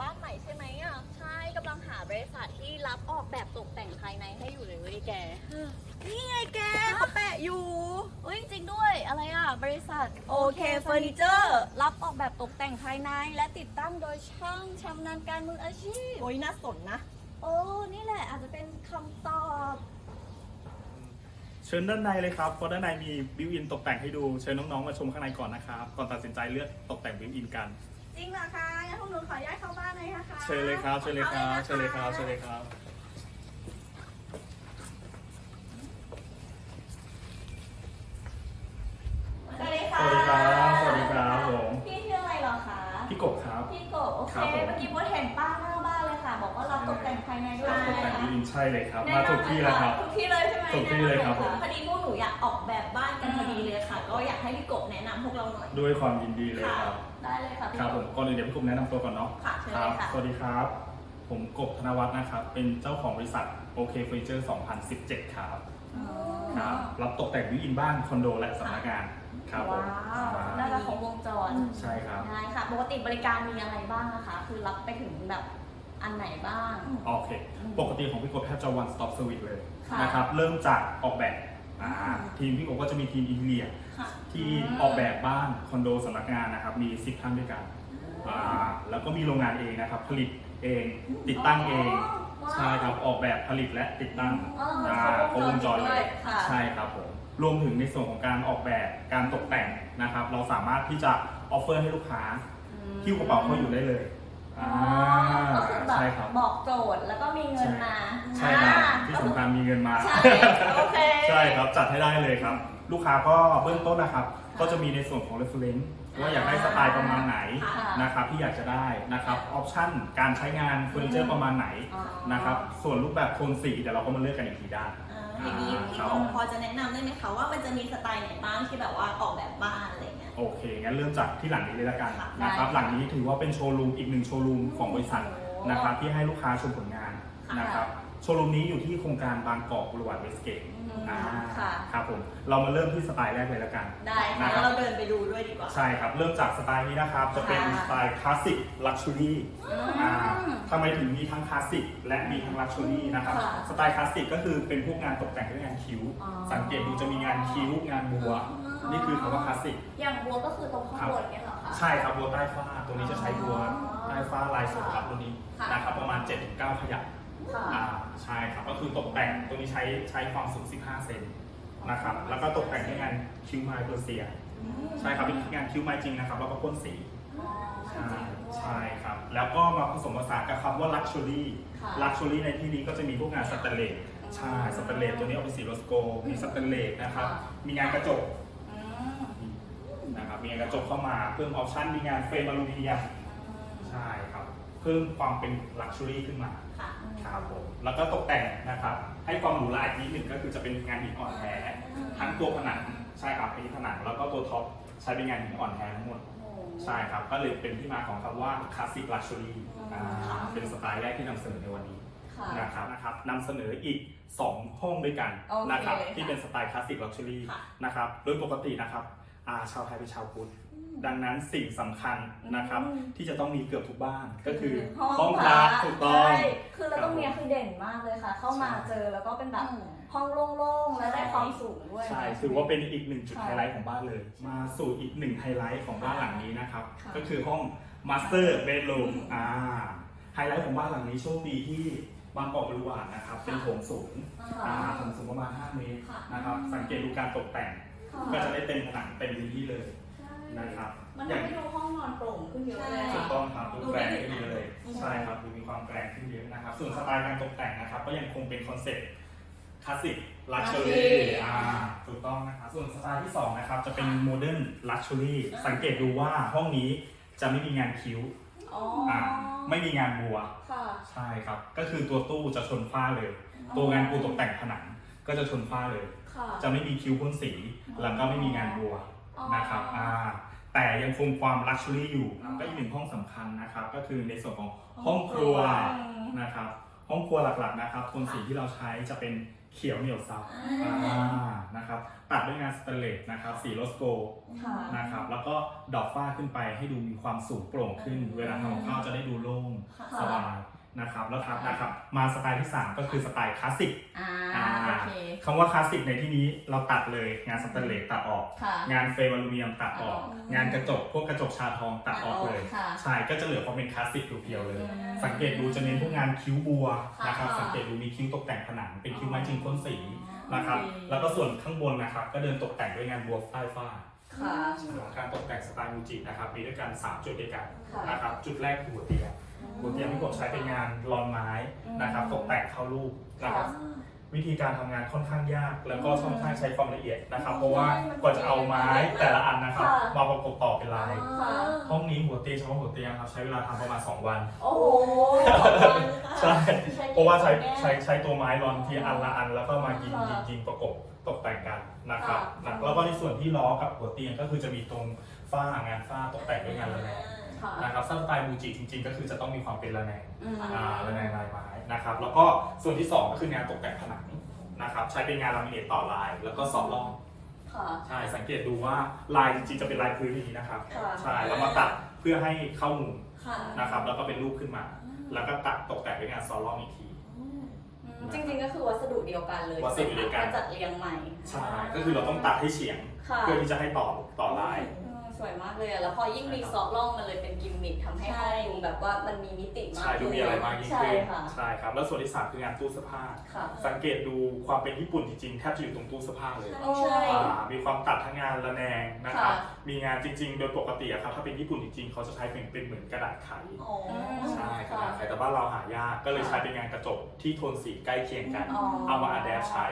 บ้านใหม่ใช่ไหมอะ ใช่กำลังหาบริษัทที่รับออกแบบตกแต่งภายในให้อยู่เลยเว้ยแก นี่ไงแกเขาแปะอยู่เฮ้ยจริงด้วยอะไรอะ บริษัทโอเคเฟอร์นิเจอร์รับออกแบบตกแต่งภายในและติดตั้งโดยช่างชำนาญการมืออาชีพ โอ้ยน่าสนนะ โอ้ นี่แหละอาจจะเป็นคำตอบ เชิญด้านในเลยครับ เพราะด้านในมีบิวอินตกแต่งให้ดู เชิญน้องๆ มาชมข้างในก่อนนะครับ ก่อนตัดสินใจเลือกตกแต่งบิวอินกัน จริงเหรอคะงั้นพวกหนูขอย้ายเข้าบ้านเลยนะคะเชิญเลยครับ เชิญเลยครับ เชิญเลยครับ เชิญเลยครับ สวัสดีสค่ะวัสดีครับ สวัสดีครับผม พี่ชื่ออะไรเหรอคะ พี่กบครับ พี่กบโอเค ครับผม เมื่อกี้โบทเห็นป้าหน้าบ้านเลยค่ะ บอกว่ารับตกแต่งภายในด้วยตกแต่งนะคะบิวอินใช่เลยครับ มาถูกที่แล้วครับ ถูกที่เลยใช่ไหมถูกที่เลยครับผม พอดีพวกหนูอยากออกแบบบ้านกันพอดีเลยค่ะ ก็อยากให้พี่กบแนะนำพวกเราหน่อย ด้วยความยินดีเลยค่ะครับ ได้เลยค่ะพี่ครับกผบมก่อนอื่นเดี๋ยวพี่กบแนะนำตัวก่อนเนาะค่ะเชิญคเลรับ ยค่ะ สวัสดีครับ ผมกบธนวัฒน์นะครับ เป็นเจ้าของบริษัทโอเคเฟอร์นิเจอร์2017 ครับอ๋อครับ รับตกแต่งบิวอินบ้านคอนโดและสำนักงาน ครับผมว้าว น่าจะของวงจรใช่ครับ ได้ค่ะ ปกติบริการมีอะไรบ้างนะคะ คือรับไปถึงแบบอันไหนบ้าง โอเค ปกติของพี่กบแทบจะ one stop service เลยค่ะ นะครับ เริ่มจากออกแบบ อ่าทีมพี่กบก็จะมีทีมอินเทียค่ะที่ออกแบบบ้านคอนโดสำนักงานนะครับมี10ท่านด้วยกันอ่าแล้วก็มีโรงงานเองนะครับ ผลิตเองติดตั้งเองว้าวใช่ครับออกแบบผลิตและติดตั้งอ๋ออ่าคครรบบววงงจจรรด้เลวยยค่ะ ใช่ครับผมรวมถึงในส่วนของการออกแบบการตกแต่งนะครับ เราสามารถที่จะออฟเฟอร์ให้ลูกค้าที่กระเป๋าเขาอยู่ได้เลย อ๋ออ่าก็คือแบบใช่ครับบอกโจทย์แล้วก็มีเงินมาใช่ครับอ่าที่สำคัญมีเงินมา ใช่โอเค ใช่ครับจัดให้ได้เลยครับ ลูกค้าก็เบื้องต้นนะครับ ก็จะมีในส่วนของ reference ว่าอยากได้สไตล์ประมาณไหนค่ะ นะครับที่อยากจะได้นะครับออปชั่นการใช้งานเฟอร์นิเจอร์ประมาณไหนอ๋อนะครับส่วนรูปแบบโทนสีเดี๋ยวเราก็มาเลือกกันอีกทีได้ อ่าอย่างนี้พี่กบพอจะแนะนำได้ไหมคะว่ามันจะมีสไตล์ไหนบ้างที่แบบว่าออกแบบบ้านอะไรเงี้ย โอเค งั้นเริ่มจากที่หลังนี้เลยละกันค่ะนะครับได้หลังนี้ถือว่าเป็นโชว์รูมอีกหนึ่งโชว์รูมของบริษัทโอ้นะครับที่ให้ลูกค้าชมผลงานค่ะนะครับโชว์รูมนี้อยู่ที่โครงการบางกอกบริวารเวสเกตอืมอ่าค่ะครับผม เรามาเริ่มที่สไตล์แรกเลยละกัน ได้ค่ะนะครับเราเดินไปดูด้วยดีกว่า ใช่ครับ เริ่มจากสไตล์นี้นะครับ จะเป็นค่ะสไตล์คลาสสิกลักชัวรี่อืมทำไมถึงมีทั้งคลาสสิกและมีทั้งลักชัวรี่นะครับค่ะสไตล์คลาสสิกก็คือเป็นพวกงานตกแต่งด้วยงานคิ้วอ๋อสังเกตดูจะมีงานคิ้วงานบัว นี่คือคำว่าคลาสสิก อย่างบัวก็คือตรงข้างบนเนี่ยเหรอคะ ใช่ครับบัวใต้ฟ้าตัวนี้จะใช้บัวอ๋อใต้ฟ้าลายสดครับตัวนี้ค่ะนะครับประมาณ 7-9 ขยักค่ะ อ่าใช่ครับก็คือตกแต่งตัวนี้ใช้ใช้ความสูง 15 เซนนะครับแล้วก็ตกแต่งด้วยงานคิ้วไม้เปอร์เซียใช่ครับเป็นงานคิ้วไม้จริงนะครับแล้วก็พ่นสีใช่ใช่ครับ แล้วก็มาผสมผสานกับคำว่า luxury ค่ะ luxury ในที่นี้ก็จะมีพวกงานสแตนเลสใช่สแตนเลสตัวนี้เอาเป็นสีโรสโกมีสแตนเลสนะครับค่ะมีงานกระจกอืมนะครับ มีงานกระจกเข้ามาเพิ่มออปชั่นมีงานเฟรมอลูมิเนียมใช่ครับเพิ่มความเป็น luxury ขึ้นมาค่ะครับผมแล้วก็ตกแต่งนะครับให้ความหรูหราอีกนิดหนึ่งก็คือจะเป็นงานหินอ่อนแท้ทั้งตัวผนังใช่ครับเป็นผนังแล้วก็ตัวท็อปใช้เป็นงานหินอ่อนแท้ทั้งหมดโอ้ใช่ครับก็เลยเป็นที่มาของคำว่าคลาสสิกลักชัวรี่อืมเป็นสไตล์แรกที่นำเสนอในวันนี้ค่ะนะครับนะครับนำเสนออีก 2 ห้องด้วยกันโอเคนะครับค่ะที่เป็นสไตล์คลาสสิกลักชัวรี่ค่ะนะครับโดยปกตินะครับอ่า ชาวไทยเป็นชาวพุทธดังนั้นสิ่งสำคัญนะครับอืมที่จะต้องมีเกือบทุกบ้านก็คือห้ห้อองงพพระระถูกต้อง ใช่คือแล้วตรงเนี้ยคือเด่นมากเลยค่ะ เข้ามาใช่เจอแล้วก็เป็นแบบอืมห้องโล่งๆ และได้ความสูงด้วย ใช่นะถือว่าเป็นอีกหนึ่งจุดค่ะไฮไลท์ของบ้านเลย มาสู่อีกหนึ่งไฮไลท์ของบ้านหลังนี้นะครับ ค่ะ ก็คือห้อง Master Bedroom อ่าไฮไลท์ของบ้านหลังนี้โชคดีที่บางกอกบริวารนะครับ เป็นโถงสูงอ่าค่ะโถงสูงประมาณ 5 เมตรค่ะ นะครับ สังเกตดูการตกแต่ง ก็จะได้เต็มผนังเต็มพื้นที่เลยใช่นะครับ มันอย่างทำให้ดูห้องนอนโปร่งขึ้นเยอะเลยถูอะกต้องครับดูแปลงขึ้นเยอะเลยอืมใช่ครับดูมีความแปลงขึ้นเยอะนะครับ ส่วนสไตล์การตกแต่งนะครับ ก็ยังคงเป็นคอนเซ็ปต์คลาสสิกลักชัวรี่อ่าถูกต้องนะครับ ส่วนสไตล์ที่สองนะครับจะเป็นโมเดิร์นลักชัวรี่สังเกตดูว่าห้องนี้จะไม่มีงานคิ้วอ๋ออ่าไม่มีงานบัวค่ะใช่ครับ ก็คือตัวตู้จะชนฝ้าเลย ตัวงานปูตกแต่งผนังก็จะชนฝ้าเลย ค่ะจะไม่มีคิ้วพ่นสี แล้วก็ไม่มีงานบัวอ๋อนะครับอ่าแต่ยังคงความลักชัวรี่อยู่ก็อีกหนึ่งห้องสำคัญนะครับ ก็คือในส่วนของห้องครัวนะครับ ห้องครัวหลักๆนะครับโทนสีที่เราใช้จะเป็นเขียวเหนียวซับอ่าอ่านะครับตัดด้วยงานสแตนเลสนะครับ สีโลสโกค่ะ นะครับแล้วก็ดอกฝ้าขึ้นไปให้ดูมีความสูงโปร่งขึ้น เวลาทำกับข้าวจะได้ดูโล่งค่ะ สบาย นะครับแล้วทับนะครับมาสไตล์ที่ 3 ก็คือสไตล์คลาสสิกอ่าอ่าโอเค คำว่าคลาสสิกในที่นี้เราตัดเลยงานสแตนเลสตัดออก ค่ะ งานเฟรมอลูมิเนียมตัดออก ตัดออกงานกระจกพวกกระจกชาทองตัดออกเลยค่ะใช่ก็จะเหลือความเป็นคลาสสิกเพียวๆเลย อืมสังเกตดูจะเน้นพวกงานคิ้วบัวนะครับค่ะสังเกตดูมีคิ้วตกแต่งผนังเป็นคิ้วไม้จริงพ่นสีอ๋อนะครับโอเค แล้วก็ส่วนข้างบนนะครับก็เดินตกแต่งด้วยงานบัวใต้ฟ้าค่ะ การตกแต่งสไตล์มูจินะครับมีด้วยกัน3จุดด้วยกันค่ะ นะครับจุดแรกคือหัวเตียง หัวเตียงที่ผมใช้เป็นงานลอนไม้นะครับตกแต่งเข้ารูปนะครับวิธีการทำงานค่อนข้างยาก แล้วก็ค่อนข้างใช้ความละเอียดนะครับ เพราะว่ากว่าจะเอาไม้แต่ละอันนะครับค่ะมาประกบต่อเป็นลายค่ะห้องนี้หัวเตียงเฉพาะหัวเตียงครับใช้เวลาทำประมาณ 2 วัน โอ้โหใช่ใช้เพราะว่าใช้แน่ใช้ใช้ตัวไม้รอนทีอันละอัน แล้วก็มายิงค่ะยิงยิงประกบตกแต่งกันนะครับค่ะนะแล้วก็ในส่วนที่ล้อกับหัวเตียงก็คือจะมีตรงฝ้างานฝ้าตกแต่งด้วยงานระแนง ค่ะ นะครับสไตล์มูจิจริง ๆ ก็คือจะต้องมีความเป็นระแนงอืม อ่าระแนงลายไม้นะครับแล้วก็ส่วนที่สองก็คืองานตกแต่งผนังนะครับใช้เป็นงานลามิเนตต่อลาย แล้วก็ซอฟต์ล่องค่ะ ใช่สังเกตดูว่าลายจริงๆจะเป็นลายพื้นอย่างนี้นะครับค่ะ ใช่แล้วมาตัดเพื่อให้เข้ามุมค่ะ นะครับแล้วก็เป็นรูปขึ้นมา แล้วก็ตัดตกแต่งด้วยงานซอฟต์ล่องอีกที อืมจริงๆก็คือวัสดุเดียวกันเลยวัสดุเดียวกันแค่จัดเรียงใหม่ ใช่ก็คือเราต้องตัดให้เฉียง ค่ะ เพื่อที่จะให้ต่อต่อลายอืม สวยมากเลยอะแล้วพอยิ่งมีซอฟต์ล่องมันเลยเป็นกิมมิคทำให้ห้องดูแบบว่ามันมีมิติมากใช่ดูมีอะไรมากยิ่งใช่ขึ้นค่ะ ใช่ครับ แล้วส่วนที่สามคืองานตู้เสื้อผ้า ค่ะ สังเกตดูความเป็นญี่ปุ่นจริงๆแทบจะอยู่ตรงตู้เสื้อผ้าเลย ใช่ อ่ามีความตัดทั้งงานระแนงนะครับ ค่ะ มีงานจริงๆ โดยปกติอะครับ ถ้าเป็นญี่ปุ่นจริงๆ เขาจะใช้เป็นเป็นเหมือนกระดาษไข อ๋อใช่กระดาษไขแต่บ้านเราหายาก ก็เลยใช้เป็นงานกระจกที่โทนสีใกล้เคียงกัน อ๋อ เอามาอัดแอปใช้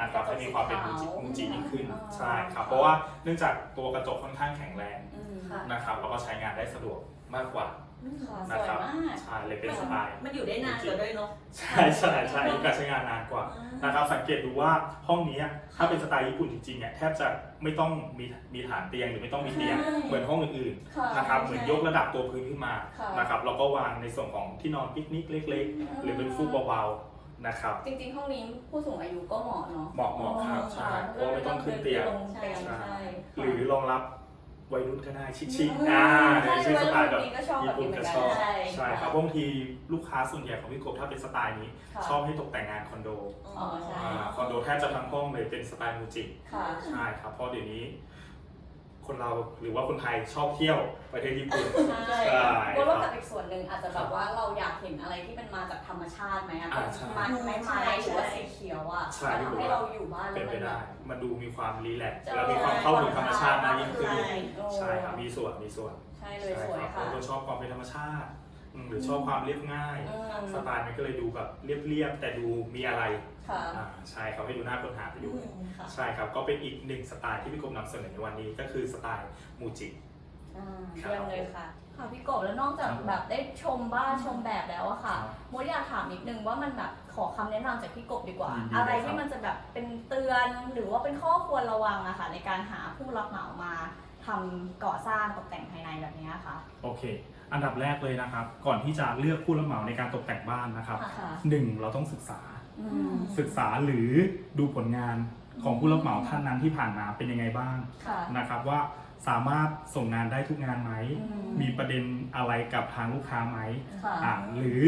นะครับให้มีความเป็นมูจิกระจกสีขาวมูจิยิ่งขึ้นอ๋อใช่ครับเพราะว่าเนื่องจากตัวกระจกค่อนข้างแข็งแรงอืมค่ะนะครับแล้วก็ใช้งานได้สะดวกมากกว่าค่ะสนะวยครับมากใช่เลยเป็นสไตล์มันอยู่ได้นานกว่าด้วยเนาะใช่ใช่ใช่อายุการใช้งานนานกว่า นะครับสังเกตดูว่าห้องนี้ถ้าเป็นสไตล์ญี่ปุ่นจริงๆเนี่ยแทบจะไม่ต้องมีมีฐานเตียงหรือไม่ต้องมีเตียงใช่เหมือนห้องอื่นค่ะๆนะครับเหมือนยกระดับตัวพื้นขึ้นมาค่ะ นะครับแล้วก็วางในส่วนของที่นอนปิกนิกเล็ก ๆ หรือเป็นฟูกเบาๆ นะครับ จริงๆ ห้องนี้ผู้สูงอายุก็เหมาะเนาะเหมาะเหมาะครับใช่เพราะว่าไม่ต้องขึ้นเตียงลงเตียงใช่ใช่หรือรองรับวัยรุ่นก็ได้ชิคอืมๆอ่าใช่ในชื่อสไตล์แบบวัยรุ่นนี้ก็ชอบแบบญี่ปุ่นนี้เหมืก็อนกันชอบใช่ใช่ครับบางทีลูกค้าส่วนใหญ่ของพี่กบถ้าเป็นสไตล์นี้ค่ะชอบให้ตกแต่งงานคอนโดอ๋อใช่อ่าคอนโดแทบจะทั้งห้องเลยเป็นสไตล์มูจิค่ะใช่ครับเพราะเดี๋ยวนี้ คนเราหรือว่าคนไทยชอบเที่ยวประเทศญี่ปุ่น ใช่ใช่เพราะว่ากับอีกส่วนหนึ่งอาจจะแบบว่าเราอยากเห็นอะไรที่มันมาจากธรรมชาติไหมอะอ่าใช่ ไม้ไม้ไม้หรือว่าสีเขียวอะใช่ทำให้เราอยู่บ้านเป็นแล้วไปมันแบได้บมันดูมีความรีแลกซ์ใช่แล้วมีความเข้าถึงธรรมชาติมากยิ่งขึ้น ใช่ใช่ครับ มีส่วน มีส่วน ใช่เลยสวยรับค่ะบางคนชอบความเป็นธรรมชาติอืม หรือชอบความเรียบง่ายอืมสไตล์มันก็เลยดูแบบเรียบๆแต่ดูมีอะไรค่ะอ่าใช่ครับให้ดูน่าค้นหาไปดูค่ะใช่ครับก็เป็นอีกหนึ่งสไตล์ที่พี่กบนำเสนอในวันนี้ก็คือสไตล์มูจิ อ่าครับเยี่ยมเลยค่ะ ค่ะพี่กบแล้วนอกจากแบบได้ชมบ้านชมแบบแล้วอะค่ะครับมดอยากถามนิดนึงว่ามันแบบขอคำแนะนำจากพี่กบดีกว่ายินดีอะไรเลยครับที่มันจะแบบเป็นเตือนหรือว่าเป็นข้อควรระวังอะค่ะในการหาผู้รับเหมามาทำก่อสร้างตกแต่งภายในแบบนี้ค่ะ โอเค อันดับแรกเลยนะครับ ก่อนที่จะเลือกผู้รับเหมาในการตกแต่งบ้านนะครับค่ะหนึ่งเราต้องศึกษา อืม ศึกษาหรือดูผลงานของผู้รับเหมาท่านนั้นที่ผ่านมาเป็นยังไงบ้างค่ะนะครับว่าสามารถส่งงานได้ทุกงานไหม อืมมีประเด็นอะไรกับทางลูกค้าไหมค่ะอะหรือ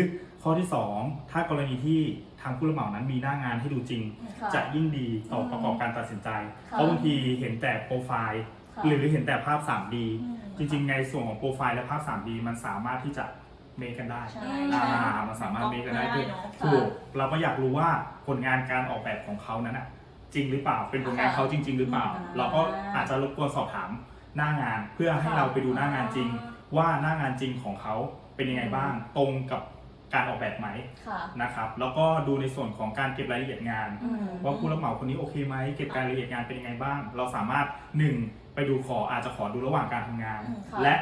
ข้อที่สองถ้ากรณีที่ทางผู้รับเหมานั้นมีหน้างานให้ดูจริง ค่ะจะยิ่งดีต่ออืมประกอบการตัดสินใจ ค่ะ เพราะบางทีเห็นแต่โปรไฟล์ ค่ะหรือเห็นแต่ภาพ 3D อืม จริง ๆ ในส่วนของโปรไฟล์และภาพ 3D มันสามารถที่จะเมคกันได้ใช่อ่าใช่มันสามารถเมคกันได้คือเนอะถูกเราก็อยากรู้ว่าผลงานการออกแบบของเขานั้นอะจริงหรือเปล่าเป็นผลงานค่ะเขาจริง ๆ หรือเปล่า อ่า เราก็อาจจะรบกวนสอบถามหน้างานเพื่อให้ค่ะเราไปดูหน้างานจริง ว่าหน้างานจริงของเขาเป็นยังไงบ้าง ตรงกับการออกแบบไหมค่ะ นะครับ แล้วก็ดูในส่วนของการเก็บรายละเอียดงาน อืม ว่าผู้รับเหมาคนนี้โอเคไหมเก็บรายละเอียดงานเป็นยังไงบ้าง เราสามารถหนึ่งไป ดูขออาจจะขอดูระหว่างการทำงาน อืมค่ะ และ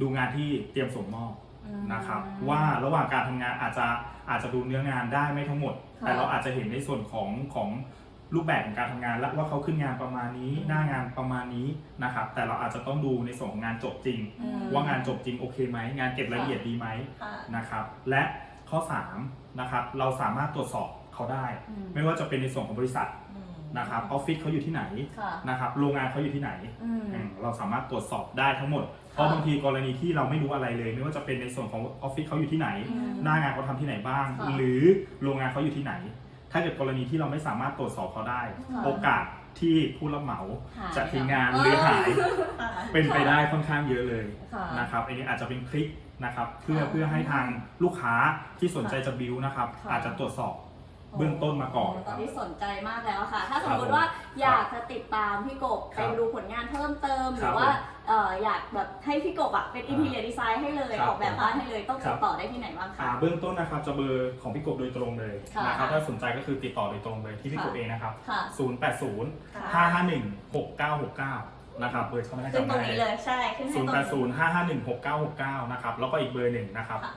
ดูงานที่เตรียมส่งมอบอืม นะครับ ว่าระหว่างการทำงานอาจจะอาจจะดูเนื้องานได้ไม่ทั้งหมด ค่ะแต่เราอาจจะเห็นในส่วนของของรูปแบบของการทำงาน และว่าเขาขึ้นงานประมาณนี้ หน้างานประมาณนี้นะครับ แต่เราอาจจะต้องดูในส่วนของงานจบจริง อืม ว่างานจบจริงโอเคไหมงานเก็บรายละเอียดดีไหม ค่ะ นะครับและข้อ3นะครับเราสามารถตรวจสอบเขาได้ อืม ไม่ว่าจะเป็นในส่วนของบริษัท อืม นะครับออฟฟิศเขาอยู่ที่ไหนค่ะ นะครับโรงงานเขาอยู่ที่ไหนอืม อืมเราสามารถตรวจสอบได้ทั้งหมด เพราะบางทีกรณีที่เราไม่รู้อะไรเลย ไม่ว่าจะเป็นในส่วนของออฟฟิศเขาอยู่ที่ไหน อืม หน้างานเขาทำที่ไหนบ้าง ค่ะหรือโรงงานเขาอยู่ที่ไหน ถ้าเกิดกรณีที่เราไม่สามารถตรวจสอบเขาได้ ค่ะ โอกาสที่ผู้รับเหมาหาย จะทิ้งงานเออหรือหาย ค่ะ เป็นไปได้ค่อนข้างเยอะเลยค่ะนะครับอันนี้อาจจะเป็นคลิกนะครับเพื่อค่ะเพื่อให้ทางลูกค้าที่สนใจจะบิวนะครับค่ะอาจจะตรวจสอบ เบื้องต้นมาก่อน ตอนนี้สนใจมากแล้วค่ะ ถ้าสมมครัติบว่าอยากจะติดตามพี่กบครัไปบดูผลงานเพิ่มเติมหครัรืบอว่าเอ่ออยากแบบให้พี่กบอะเป็นอินทีเรียดีไซน์ให้เลยครับออกแบบบ้านให้เลยต้องครัติบดต่อได้ที่ไหนบ้างอ่าคะเบื้องต้นนะครับจะเบอร์ของพี่กบโดยตรงเลยค่ะนะครับถ้าสนใจก็คือติดต่อโดยตรงเลยที่พี่กบค่ะเองนะครับค่ะ080ค่ะ551 6969นะครับเบอร์เขาไม่ได้ขึ้นจำตรงได้นี้เลยใช่ขึ้นให้ตรงนี้080 551 6969นะครับแล้วก็อีกเบอร์หนึ่งนะครับค่ะ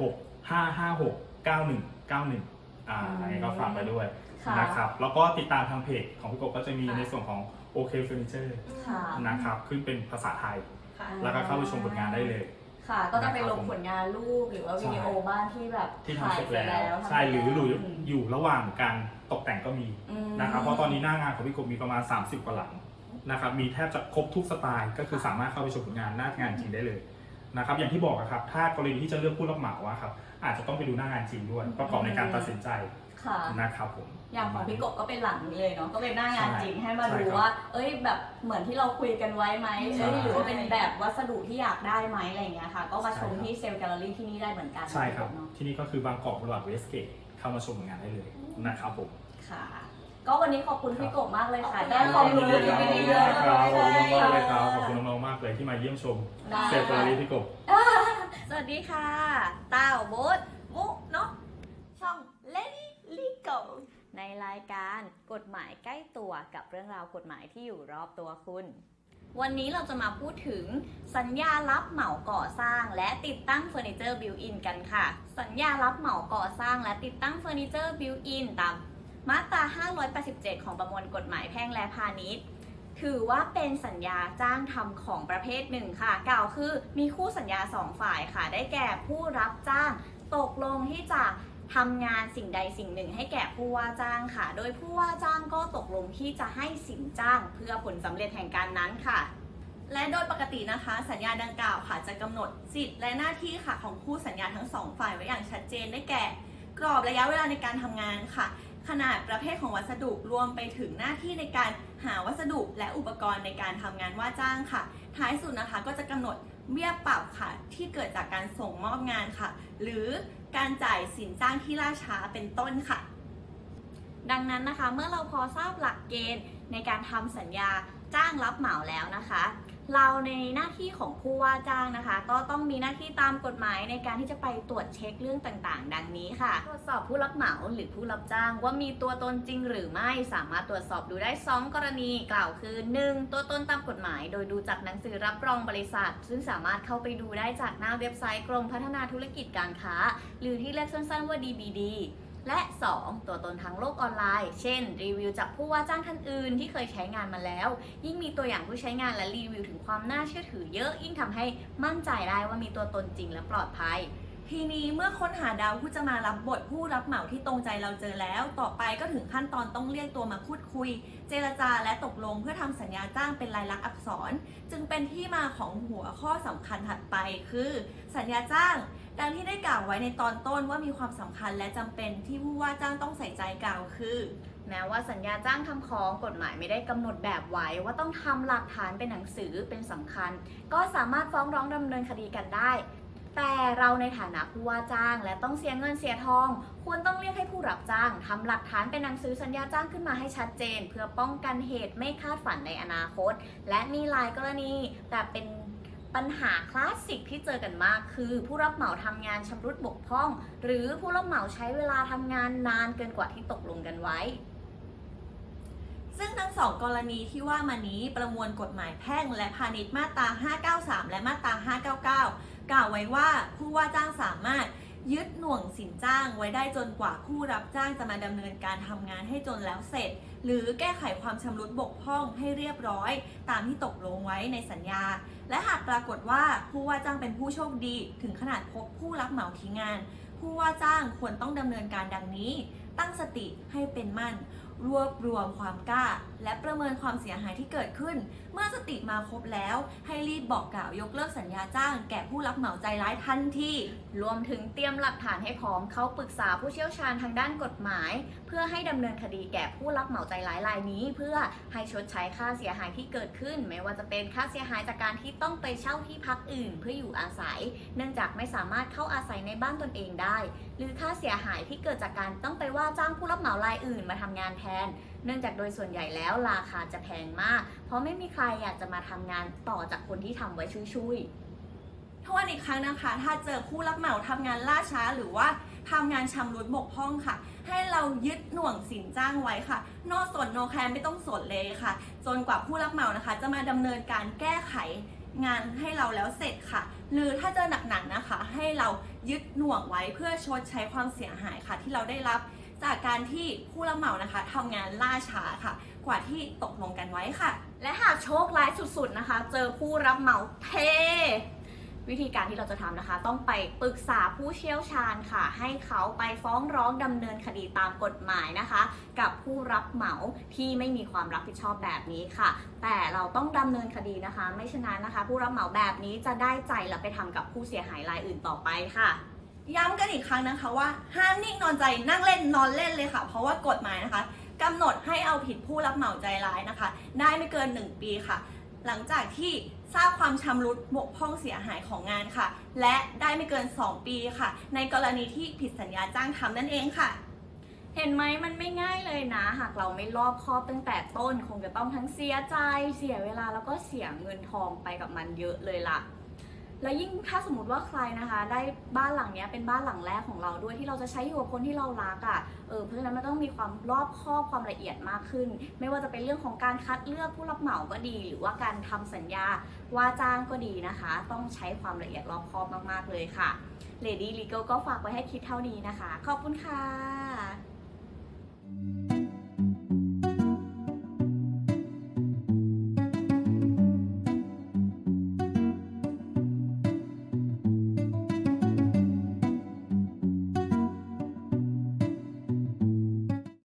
086 556 9191 อ่าอันนี้ก็ฝากไปด้วยค่ะนะครับแล้วก็ติดตามทางเพจของพี่กบก็จะมีค่ะ ในส่วนของ OK Furniture ค่ะนะครับขึ้นเป็นภาษาไทย ค่ะ แล้วก็เข้าไปชมผลงานได้เลย ค่ะ ก็จะไปลงผลงานรูปหรือว่าวิดีโอบ้านที่แบบที่ทำเสร็จแล้วถ่ายใช่หรือหรือมอยู่ระหว่างการตกแต่งก็มีอืมนะครับเพราะตอนนี้หน้างานของพี่กบมีประมาณ 30 กว่าหลังนะครับมีแทบจะครบทุกสไตล์ ก็คือสามารถเข้าไปชมผลงานหน้างานจริงได้เลยนะครับอย่างที่บอกอะครับถ้ากรณีที่จะเลือกผู้รับเหมาอะครับ อาจจะต้องไปดูหน้างานจริงด้วย ประกอบในการตัดสินใจค่ะ นะครับผม อย่างของพี่กบก็เป็นหลังนี้เลยเนาะก็เป็นหน้างานใช่จริงให้มาใช่ดูครับว่า เอ้ยแบบเหมือนที่เราคุยกันไว้ไหมใช่เอ้ยหรือว่าเป็นแบบวัสดุที่อยากได้ไหมอะไรอย่างเงี้ยค่ะ ก็มาชมใช่ครับที่เซลล์แกลเลอรี่ที่นี่ได้เหมือนกันใช่ครับเนาะที่นี่ก็คือบางกอกบริษัทเวสเกตเข้ามาชมผลงานได้เลยนะครับผมค่ะก็วันนี้ขอบคุณพี่กบมากเลยค่ะขอบคุณได้ความรู้ยิเยนดีอะครับๆเลยขอบคุณมากเลยครับ ขอบคุณน้องๆมากเลยที่มาเยี่ยมชมได้เซลล์กรีพี่กบ สวัสดีค่ะ ต้าวโบทมุกเนาะช่อง Lady Legal ในรายการกฎหมายใกล้ตัวกับเรื่องราวกฎหมายที่อยู่รอบตัวคุณ วันนี้เราจะมาพูดถึงสัญญารับเหมาก่อสร้าง และติดตั้งเฟอร์นิเจอร์บิวอินกันค่ะ สัญญารับเหมาก่อสร้าง และติดตั้งเฟอร์นิเจอร์บิวอินตามมาตรา 587 ของประมวลกฎหมายแพ่งและพาณิชย์ ถือว่าเป็นสัญญาจ้างทำของประเภทหนึ่งค่ะ กล่าวคือมีคู่สัญญาสองฝ่ายค่ะ ได้แก่ผู้รับจ้างตกลงที่จะทำงานสิ่งใดสิ่งหนึ่งให้แก่ผู้ว่าจ้างค่ะ โดยผู้ว่าจ้างก็ตกลงที่จะให้สินจ้างเพื่อผลสำเร็จแห่งการนั้นค่ะ และโดยปกตินะคะ สัญญาดังกล่าวค่ะ จะกำหนดสิทธิ์และหน้าที่ค่ะของคู่สัญญาทั้งสองฝ่ายไว้อย่างชัดเจนได้แก่ กรอบระยะเวลาในการทำงานค่ะ ขนาดประเภทของวัสดุรวมไปถึงหน้าที่ในการหาวัสดุและอุปกรณ์ในการทำงานว่าจ้างค่ะ ท้ายสุดนะคะก็จะกำหนดเบี้ยปรับค่ะ ที่เกิดจากการส่งมอบงานค่ะ หรือการจ่ายสินจ้างที่ล่าช้าเป็นต้นค่ะ ดังนั้นนะคะเมื่อเราพอทราบหลักเกณฑ์ในการทำสัญญาจ้างรับเหมาแล้วนะคะ เราในหน้าที่ของผู้ว่าจ้างนะคะ ก็ต้องมีหน้าที่ตามกฎหมายในการที่จะไปตรวจเช็คเรื่องต่างๆ ดังนี้ค่ะ ตรวจสอบผู้รับเหมาหรือผู้รับจ้าง ว่ามีตัวตนจริงหรือไม่สามารถตรวจสอบดูได้ 2 กรณีกล่าวคือ 1. ตัวตนตามกฎหมาย โดยดูจากหนังสือรับรองบริษัท ซึ่งสามารถเข้าไปดูได้จากหน้าเว็บไซต์กรมพัฒนาธุรกิจการค้า หรือที่เรียกสั้นๆว่า DBD และ 2. ตัวตนทางโลกออนไลน์ เช่น รีวิวจากผู้ว่าจ้างท่านอื่นที่เคยใช้งานมาแล้ว ยิ่งมีตัวอย่างผู้ใช้งานและรีวิวถึงความน่าเชื่อถือเยอะ ยิ่งทำให้มั่นใจได้ว่ามีตัวตนจริงและปลอดภัย ทีนี้เมื่อค้นหาดาวผู้จะมารับบทผู้รับเหมาที่ตรงใจเราเจอแล้ว ต่อไปก็ถึงขั้นตอนต้องเรียกตัวมาพูดคุย เจรจาและตกลงเพื่อทำสัญญาจ้างเป็นลายลักษณ์อักษร จึงเป็นที่มาของหัวข้อสำคัญถัดไปคือ สัญญาจ้างดังที่ได้กล่าวไว้ในตอนต้นว่ามีความสำคัญและจำเป็นที่ผู้ว่าจ้างต้องใส่ใจกล่าวคือ แม้ว่าสัญญาจ้างทำของกฎหมายไม่ได้กำหนดแบบไว้ว่าต้องทำหลักฐานเป็นหนังสือเป็นสำคัญ ก็สามารถฟ้องร้องดำเนินคดีกันได้ แต่เราในฐานะผู้ว่าจ้าง และต้องเสียเงินเสียทอง ควรต้องเรียกให้ผู้รับจ้างทำหลักฐานเป็นหนังสือสัญญาจ้างขึ้นมาให้ชัดเจน เพื่อป้องกันเหตุไม่คาดฝันในอนาคต และมีหลายกรณี แต่เป็นปัญหาคลาสสิกที่เจอกันมาก คือผู้รับเหมาทำงานชำรุดบกพร่อง หรือผู้รับเหมาใช้เวลาทำงานนานเกินกว่าที่ตกลงกันไว้ ซึ่งทั้งสองกรณีที่ว่ามานี้ประมวลกฎหมายแพ่งและพาณิชย์มาตรา 593 และมาตรา 599 กล่าวไว้ว่าผู้ว่าจ้างสามารถยึดหน่วงสินจ้างไว้ได้จนกว่าผู้รับจ้างจะมาดำเนินการทำงานให้จนแล้วเสร็จ หรือแก้ไขความชำรุดบกพร่องให้เรียบร้อย ตามที่ตกลงไว้ในสัญญา และหากปรากฏว่าผู้ว่าจ้างเป็นผู้โชคดีถึงขนาดพบผู้รับเหมาทิ้งงาน ผู้ว่าจ้างควรต้องดำเนินการดังนี้ ตั้งสติให้เป็นมั่น รวบรวมความกล้า และประเมินความเสียหายที่เกิดขึ้น เมื่อสติมาครบแล้ว ให้รีบบอกกล่าวยกเลิกสัญญาจ้าง แก่ผู้รับเหมาใจร้ายทันทีรวมถึงเตรียมหลักฐานให้พร้อมเขาปรึกษาผู้เชี่ยวชาญทางด้านกฎหมาย พื่อให้ดำเนินคดีแก่ผู้รับเหมาใจร้ายรายนี้ เพื่อให้ชดใช้ค่าเสียหายที่เกิดขึ้น ไม่ว่าจะเป็นค่าเสียหายจากการที่ต้องไปเช่าที่พักอื่น เพื่ออยู่อาศัย เนื่องจากไม่สามารถเข้าอาศัยในบ้านตนเองได้ หรือค่าเสียหายที่เกิดจากการต้องไปว่าจ้างผู้รับเหมารายอื่นมาทำงานแทน เนื่องจากโดยส่วนใหญ่แล้วราคาจะแพงมาก เพราะไม่มีใครอยากจะมาทำงานต่อจากคนที่ทำไว้ชุยๆทวนอีกครั้งนะคะ ถ้าเจอผู้รับเหมาทำงานล่าช้าหรือว่าทำงานชำรุดบกพร่องค่ะ ให้เรายึดหน่วงสินจ้างไว้ค่ะ โนสนโนแคร์ไม่ต้องสนเลยค่ะ จนกว่าผู้รับเหมานะคะ จะมาดำเนินการแก้ไขงานให้เราแล้วเสร็จค่ะ หรือถ้าเจอหนักๆนะคะ ให้เรายึดหน่วงไว้เพื่อชดใช้ความเสียหายค่ะ ที่เราได้รับจากการที่ผู้รับเหมานะคะทำงานล่าช้าค่ะ กว่าที่ตกลงกันไว้ค่ะ และหากโชคร้ายสุดๆนะคะ เจอผู้รับเหมาเท วิธีการที่เราจะทำนะคะ ต้องไปปรึกษาผู้เชี่ยวชาญค่ะ ให้เขาไปฟ้องร้องดำเนินคดีตามกฎหมายนะคะ กับผู้รับเหมาที่ไม่มีความรับผิดชอบแบบนี้ค่ะ แต่เราต้องดำเนินคดีนะคะ ไม่ฉะนั้นนะคะ ผู้รับเหมาแบบนี้จะได้ใจแล้วไปทำกับผู้เสียหายรายอื่นต่อไปค่ะย้ำกันอีกครั้งนะคะว่าห้ามนิ่งนอนใจนั่งเล่นนอนเล่นเลยค่ะ เพราะว่ากฎหมายนะคะกำหนดให้เอาผิดผู้รับเหมาใจร้ายนะคะ ได้ไม่เกิน 1 ปีค่ะ หลังจากที่ทราบความชำรุดบกพร่องเสียหายของงานค่ะ และได้ไม่เกิน 2 ปีค่ะ ในกรณีที่ผิดสัญญาจ้างทำนั่นเองค่ะ เห็นไหมมันไม่ง่ายเลยนะ หากเราไม่รอบคอบตั้งแต่ต้น คงจะต้องทั้งเสียใจ เสียเวลาแล้วก็เสียเงินทองไปกับมันเยอะเลยล่ะ แล้วยิ่งถ้าสมมติว่าใครนะคะ ได้บ้านหลังเนี้ยเป็นบ้านหลังแรกของเราด้วยที่เราจะใช้อยู่กับคนที่เรารักอะ่ะเออเพราะฉะนั้นมันต้องมีความรอบคอบความละเอียดมากขึ้น ไม่ว่าจะเป็นเรื่องของการคัดเลือกผู้รับเหมาก็ดี หรือว่าการทำสัญญาว่าจ้างก็ดีนะคะ ต้องใช้ความละเอียดรอบคอบมากๆเลยค่ะ Lady Legal ก็ฝากไว้ให้คิดเท่านี้นะคะ ขอบคุณค่ะ